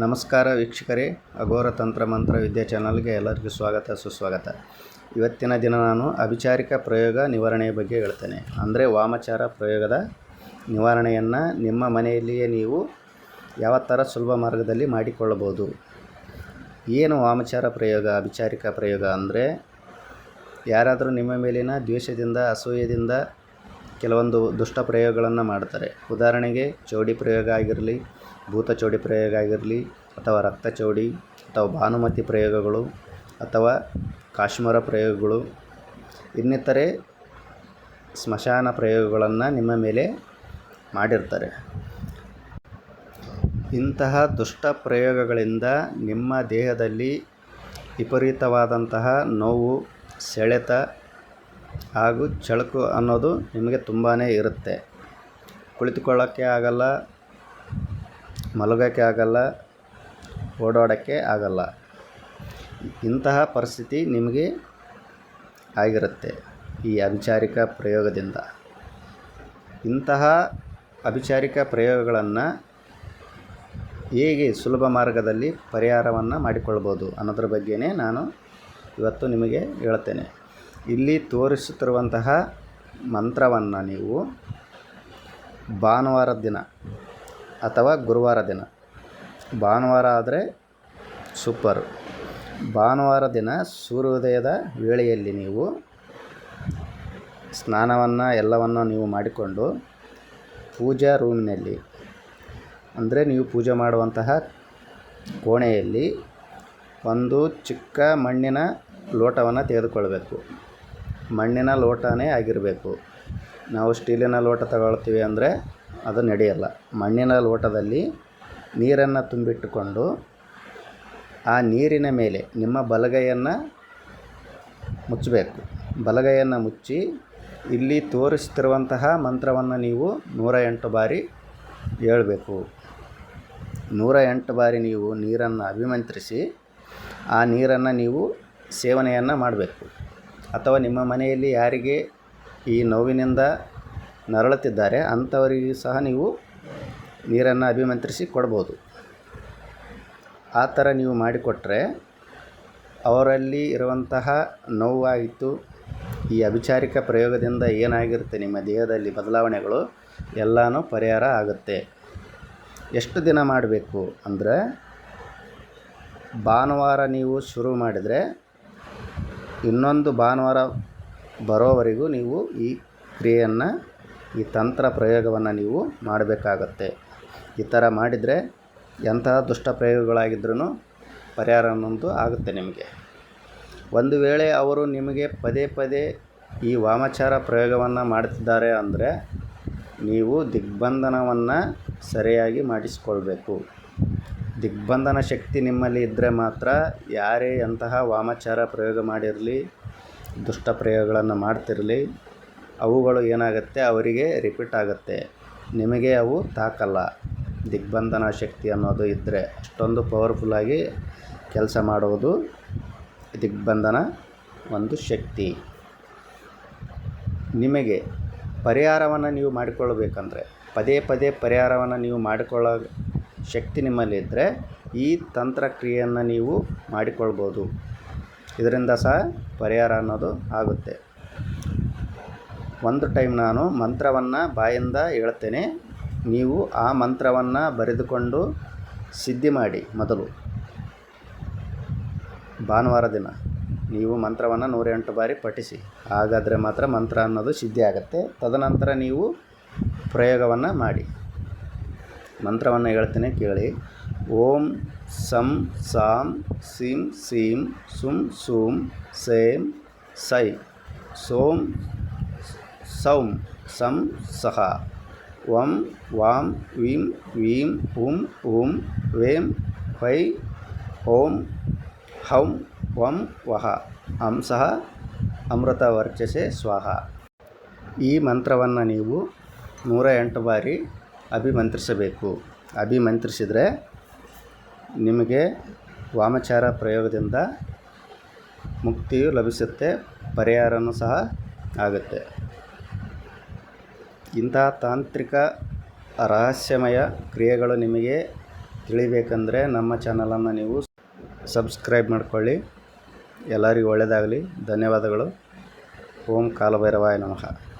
ನಮಸ್ಕಾರ ವೀಕ್ಷಕರೇ, ಅಘೋರ ತಂತ್ರ ಮಂತ್ರ ವಿದ್ಯಾ ಚಾನಲ್ಗೆ ಎಲ್ಲರಿಗೂ ಸ್ವಾಗತ, ಸುಸ್ವಾಗತ. ಇವತ್ತಿನ ದಿನ ನಾನು ಅಭಿಚಾರಿಕ ಪ್ರಯೋಗ ನಿವಾರಣೆಯ ಬಗ್ಗೆ ಹೇಳ್ತೇನೆ. ಅಂದರೆ ವಾಮಚಾರ ಪ್ರಯೋಗದ ನಿವಾರಣೆಯನ್ನು ನಿಮ್ಮ ಮನೆಯಲ್ಲಿಯೇ ನೀವು ಯಾವ ಥರ ಸುಲಭ ಮಾರ್ಗದಲ್ಲಿ ಮಾಡಿಕೊಳ್ಳಬಹುದು. ಏನು ವಾಮಚಾರ ಪ್ರಯೋಗ, ಅಭಿಚಾರಿಕ ಪ್ರಯೋಗ ಅಂದರೆ ಯಾರಾದರೂ ನಿಮ್ಮ ಮೇಲಿನ ದ್ವೇಷದಿಂದ ಅಸೂಯದಿಂದ ಕೆಲವೊಂದು ದುಷ್ಟ ಪ್ರಯೋಗಗಳನ್ನು ಮಾಡ್ತಾರೆ. ಉದಾಹರಣೆಗೆ ಚೌಡಿ ಪ್ರಯೋಗ ಆಗಿರಲಿ ಭೂತ ಚೌಡಿ ಪ್ರಯೋಗ ಆಗಿರಲಿ ಅಥವಾ ರಕ್ತ ಚೌಡಿ ಅಥವಾ ಭಾನುಮತಿ ಪ್ರಯೋಗಗಳು, ಅಥವಾ ಕಾಶ್ಮೀರ ಪ್ರಯೋಗಗಳು, ಇನ್ನಿತರೆ ಸ್ಮಶಾನ ಪ್ರಯೋಗಗಳನ್ನು ನಿಮ್ಮ ಮೇಲೆ ಮಾಡಿರ್ತಾರೆ. ಇಂತಹ ದುಷ್ಟ ಪ್ರಯೋಗಗಳಿಂದ ನಿಮ್ಮ ದೇಹದಲ್ಲಿ ವಿಪರೀತವಾದಂತಹ ನೋವು, ಸೆಳೆತ ಹಾಗೂ ಚಳಕು ಅನ್ನೋದು ನಿಮಗೆ ತುಂಬಾ ಇರುತ್ತೆ. ಕುಳಿತುಕೊಳ್ಳೋಕ್ಕೆ ಆಗಲ್ಲ ಮಲಗೋಕ್ಕೆ ಆಗಲ್ಲ ಓಡಾಡೋಕ್ಕೆ ಆಗಲ್ಲ. ಇಂತಹ ಪರಿಸ್ಥಿತಿ ನಿಮಗೆ ಆಗಿರುತ್ತೆ ಈ ಅಭಿಚಾರಿಕ ಪ್ರಯೋಗದಿಂದ. ಇಂತಹ ಅಭಿಚಾರಿಕ ಪ್ರಯೋಗಗಳನ್ನು ಹೇಗೆ ಸುಲಭ ಮಾರ್ಗದಲ್ಲಿ ಪರಿಹಾರವನ್ನು ಮಾಡಿಕೊಳ್ಬೋದು ಅನ್ನೋದ್ರ ಬಗ್ಗೆಯೇ ನಾನು ಇವತ್ತು ನಿಮಗೆ ಹೇಳ್ತೇನೆ. ಇಲ್ಲಿ ತೋರಿಸುತ್ತಿರುವಂತಹ ಮಂತ್ರವನ್ನು ನೀವು ಭಾನುವಾರದ ದಿನ ಅಥವಾ ಗುರುವಾರ ದಿನ. ಭಾನುವಾರ ಆದರೆ ಸೂಪರ್. ಭಾನುವಾರ ದಿನ ಸೂರ್ಯೋದಯದ ವೇಳೆಯಲ್ಲಿ ನೀವು ಸ್ನಾನವನ್ನು, ಎಲ್ಲವನ್ನು ನೀವು ಮಾಡಿಕೊಂಡು ಪೂಜಾ ರೂಮಿನಲ್ಲಿ, ಅಂದರೆ ನೀವು ಪೂಜೆ ಮಾಡುವಂತಹ ಕೋಣೆಯಲ್ಲಿ ಒಂದು ಚಿಕ್ಕ ಮಣ್ಣಿನ ಲೋಟವನ್ನು ತೆಗೆದುಕೊಳ್ಬೇಕು. ಮಣ್ಣಿನ ಲೋಟನೇ ಆಗಿರಬೇಕು. ನಾವು ಸ್ಟೀಲಿನ ಲೋಟ ತಗೊಳ್ತೀವಿ ಅಂದರೆ ಅದು ನಡೆಯಲ್ಲ. ಮಣ್ಣಿನ ಲೋಟದಲ್ಲಿ ನೀರನ್ನು ತುಂಬಿಟ್ಟುಕೊಂಡು ಆ ನೀರಿನ ಮೇಲೆ ನಿಮ್ಮ ಬಲಗೈಯನ್ನು ಮುಚ್ಚಬೇಕು. ಬಲಗೈಯನ್ನು ಮುಚ್ಚಿ ಇಲ್ಲಿ ತೋರಿಸ್ತಿರುವಂತಹ ಮಂತ್ರವನ್ನು ನೀವು ನೂರ ಎಂಟು ಬಾರಿ ಹೇಳಬೇಕು. ನೂರ ಎಂಟು ಬಾರಿ ನೀವು ನೀರನ್ನು ಅಭಿಮಂತ್ರಿಸಿ ಆ ನೀರನ್ನು ನೀವು ಸೇವನೆಯನ್ನು ಮಾಡಬೇಕು. ಅಥವಾ ನಿಮ್ಮ ಮನೆಯಲ್ಲಿ ಯಾರಿಗೆ ಈ ನೋವಿನಿಂದ ನರಳುತ್ತಿದ್ದಾರೆ. ಅಂಥವರಿಗೂ ಸಹ ನೀವು ನೀರನ್ನು ಅಭಿಮಂತ್ರಿಸಿ ಕೊಡ್ಬೋದು. ಆ ಥರ ನೀವು ಮಾಡಿಕೊಟ್ರೆ ಅವರಲ್ಲಿ ಇರುವಂತಹ ನೋವಾಯಿತು. ಈ ಅಭಿಚಾರಿಕ ಪ್ರಯೋಗದಿಂದ ಏನಾಗಿರುತ್ತೆ? ನಿಮ್ಮ ದೇಹದಲ್ಲಿ ಬದಲಾವಣೆಗಳು ಎಲ್ಲನೂ ಪರಿಹಾರ ಆಗುತ್ತೆ. ಎಷ್ಟು ದಿನ ಮಾಡಬೇಕು ಅಂದರೆ ಭಾನುವಾರ ನೀವು ಶುರು ಮಾಡಿದರೆ ಇನ್ನೊಂದು ಭಾನುವಾರ ಬರೋವರೆಗೂ ನೀವು ಈ ಕ್ರಿಯೆಯನ್ನು ಈ ತಂತ್ರ ಪ್ರಯೋಗವನ್ನು ನೀವು ಮಾಡಬೇಕಾಗತ್ತೆ. ಈ ಥರ ಮಾಡಿದರೆ ಎಂತಹ ದುಷ್ಟ ಪ್ರಯೋಗಗಳಾಗಿದ್ರೂ ಪರಿಹಾರ ಅನ್ನೋದು ಆಗುತ್ತೆ ನಿಮಗೆ. ಒಂದು ವೇಳೆ ಅವರು ನಿಮಗೆ ಪದೇ ಪದೇ ಈ ವಾಮಾಚಾರ ಪ್ರಯೋಗವನ್ನು ಮಾಡುತ್ತಿದ್ದಾರೆ ಅಂದರೆ ನೀವು ದಿಗ್ಬಂಧನವನ್ನು ಸರಿಯಾಗಿ ಮಾಡಿಸಿಕೊಳ್ಬೇಕು. ದಿಗ್ಬಂಧನ ಶಕ್ತಿ ನಿಮ್ಮಲ್ಲಿ ಇದ್ದರೆ ಮಾತ್ರ ಯಾರೇ ಎಂತಹ ವಾಮಾಚಾರ ಪ್ರಯೋಗ ಮಾಡಿರಲಿ, ದುಷ್ಟ ಪ್ರಯೋಗಗಳನ್ನು ಮಾಡ್ತಿರಲಿ ಅವುಗಳು ಏನಾಗುತ್ತೆ? ಅವರಿಗೆ ರಿಪೀಟ್ ಆಗುತ್ತೆ. ನಿಮಗೆ ಅವು ತಾಕಲ್ಲ. ದಿಗ್ಬಂಧನ ಶಕ್ತಿ ಅನ್ನೋದು ಇದ್ದರೆ ಅಷ್ಟೊಂದು ಪವರ್ಫುಲ್ಲಾಗಿ ಕೆಲಸ ಮಾಡುವುದು ದಿಗ್ಬಂಧನ ಒಂದು ಶಕ್ತಿ. ನಿಮಗೆ ಪರಿಹಾರವನ್ನು ನೀವು ಮಾಡಿಕೊಳ್ಳಬೇಕಂದ್ರೆ, ಪದೇ ಪದೇ ಪರಿಹಾರವನ್ನು ನೀವು ಮಾಡಿಕೊಳ್ಳೋ ಶಕ್ತಿ ನಿಮ್ಮಲ್ಲಿ ಇದ್ದರೆ ಈ ತಂತ್ರಕ್ರಿಯೆಯನ್ನು ನೀವು ಮಾಡಿಕೊಳ್ಬೋದು. ಇದರಿಂದ ಸಹ ಪರಿಹಾರ ಅನ್ನೋದು ಆಗುತ್ತೆ. ಒಂದು ಟೈಮ್ ನಾನು ಮಂತ್ರವನ್ನು ಬಾಯಿಂದ ಹೇಳ್ತೇನೆ. ನೀವು ಆ ಮಂತ್ರವನ್ನು ಬರೆದುಕೊಂಡು ಸಿದ್ಧಿ ಮಾಡಿ ಮೊದಲು. ಭಾನುವಾರ ದಿನ. ನೀವು ಮಂತ್ರವನ್ನು ನೂರೆಂಟು ಬಾರಿ ಪಠಿಸಿ. ಹಾಗಾದರೆ ಮಾತ್ರ ಮಂತ್ರ ಅನ್ನೋದು ಸಿದ್ಧಿ ಆಗುತ್ತೆ. ತದನಂತರ ನೀವು ಪ್ರಯೋಗವನ್ನು ಮಾಡಿ. ಮಂತ್ರವನ್ನು ಹೇಳ್ತೇನೆ ಕೇಳಿ. ಓಂ ಸಂ ಸಾಂ ಸಿಂ ಸೀಂ ಸುಂ ಸೂಂ ಸೇಂ ಸೈ. ಸೋಂ ಸೌಂ ಸಂ, ಸಹ. ವಂ, ವಾಂ, ವೀಂ ವೀಂ ಉಂ ಉಂ ವೇಂ ವೈ ಹೋಂ, ಹೌಂ, ವಂ, ವಹ. ಸಹ ಅಮೃತ ವರ್ಚಸೆ ಸ್ವಾಹ. ಈ ಮಂತ್ರವನ್ನು ನೀವು ನೂರ ಎಂಟು ಬಾರಿ ಅಭಿಮಂತ್ರಿಸಬೇಕು. ಅಭಿಮಂತ್ರಿಸಿದರೆ ನಿಮಗೆ ವಾಮಚಾರ ಪ್ರಯೋಗದಿಂದ ಮುಕ್ತಿಯು ಲಭಿಸುತ್ತೆ, ಪರಿಹಾರನೂ ಸಹ ಆಗುತ್ತೆ. ಇಂತಹ ತಾಂತ್ರಿಕ ರಹಸ್ಯಮಯ ಕ್ರಿಯೆಗಳು ನಿಮಗೆ ತಿಳಿಬೇಕಂದರೆ ನಮ್ಮ ಚಾನಲನ್ನು ನೀವು ಸಬ್ಸ್ಕ್ರೈಬ್ ಮಾಡಿಕೊಳ್ಳಿ. ಎಲ್ಲರಿಗೂ ಒಳ್ಳೆಯದಾಗಲಿ. ಧನ್ಯವಾದಗಳು. ಓಂ ಕಾಲಭೈರವಾಯ ನಮಃ.